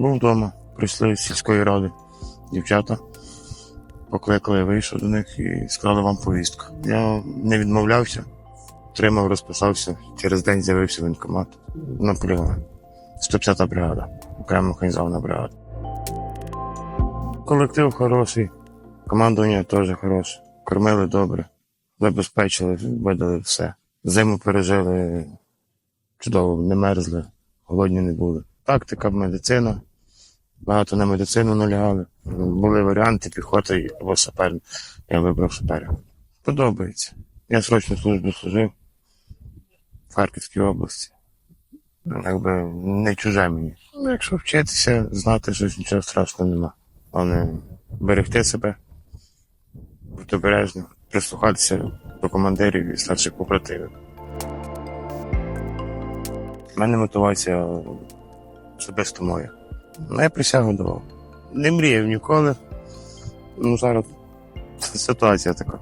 Був вдома, прийшли з сільської ради дівчата. Покликали, я вийшов до них і сказали вам повістку. Я не відмовлявся, тримав, розписався. Через день з'явився воєнкомат на полігон. 150 бригада, окрема механізована бригада. Колектив хороший, командування теж хороше. Кормили добре, забезпечили, видали все. Зиму пережили чудово, не мерзли, голодні не були. Тактика, медицина. Багато на медицину налягали. Були варіанти піхота або сапер. Я вибрав сапера. Подобається. Я срочну службу служив в Харківській області. Якби не чуже мені. Ну, якщо вчитися, знати, що нічого страшного нема. Але берегти себе, бути обережним, прислухатися до командирів і старших побратимів. У мене мотивація особисто моя. Ну, я присягу давав. Не мріяв ніколи. Ну, зараз ситуація така.